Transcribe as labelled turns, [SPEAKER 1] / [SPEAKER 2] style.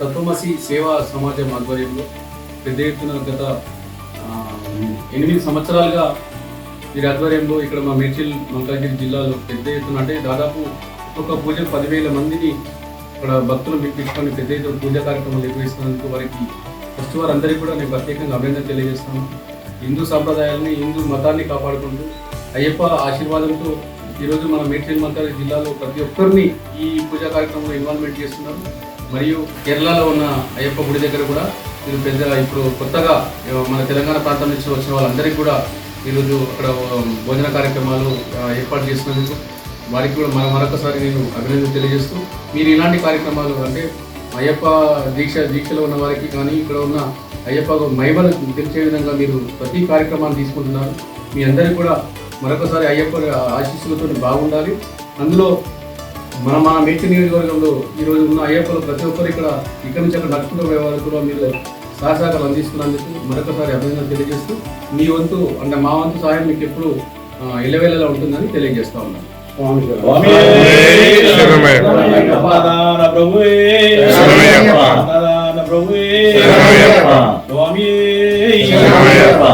[SPEAKER 1] తత్వమసి సేవా సమాజం ఆధ్వర్యంలో పెద్ద ఎత్తున గత ఎనిమిది సంవత్సరాలుగా వీరి ఆధ్వర్యంలో ఇక్కడ మా మేడ్చల్ మల్కాజ్గిరి జిల్లాలో పెద్ద ఎత్తున అంటే దాదాపు ఒక్కొక్క పూజ పదివేల మందిని ఇక్కడ భక్తులు పిలిపించుకొని పెద్ద ఎత్తున పూజా కార్యక్రమాలు నిర్వహిస్తున్నందుకు వారికి ఫస్ట్ వారందరికీ కూడా నేను ప్రత్యేకంగా అభినందన తెలియజేస్తాను హిందూ సాంప్రదాయాలని హిందూ మతాన్ని కాపాడుకుంటూ అయ్యప్ప ఆశీర్వాదంతో ఈరోజు మన మేడ్చల్ మల్కాజ్గిరి జిల్లాలో ప్రతి ఒక్కరిని ఈ పూజా కార్యక్రమంలో ఇన్వాల్వ్మెంట్ చేస్తున్నారు మరియు కేరళలో ఉన్న అయ్యప్ప గుడి దగ్గర కూడా మీరు పెద్ద ఇప్పుడు కొత్తగా మన తెలంగాణ ప్రాంతం నుంచి వచ్చిన వాళ్ళందరికీ కూడా ఈరోజు అక్కడ భోజన కార్యక్రమాలు ఏర్పాటు చేసినందుకు వారికి కూడా మన మరొకసారి నేను అభినందన తెలియజేస్తూ మీరు ఇలాంటి కార్యక్రమాలు అంటే అయ్యప్ప దీక్ష దీక్షలో ఉన్న వారికి కానీ ఇక్కడ ఉన్న అయ్యప్ప మహిమను తెలిసే విధంగా మీరు ప్రతి కార్యక్రమాన్ని తీసుకుంటున్నారు. మీ అందరికీ కూడా మరొకసారి అయ్యప్ప ఆశీస్సులతో బాగుండాలి. అందులో మన మన మేటి నియోజకవర్గంలో ఈ రోజు ఉన్న అయ్యప్పలు ప్రతి ఒక్కరు ఇక్కడ ఇక్కడి నుంచి అక్కడ నడుచుకుంటూ పోయే వారు కూడా మీరు సహసాగాలు అందిస్తున్నందుకు మరొకసారి అభినందన తెలియజేస్తూ మీ వంతు అంటే మా వంతు సహాయం మీకు ఎప్పుడు ఎల్లవేళలా ఉంటుందని తెలియజేస్తా ఉన్నాను.
[SPEAKER 2] ప్రభువే. ప్రభువే. స్వామి
[SPEAKER 3] శరణమయ్యప్ప.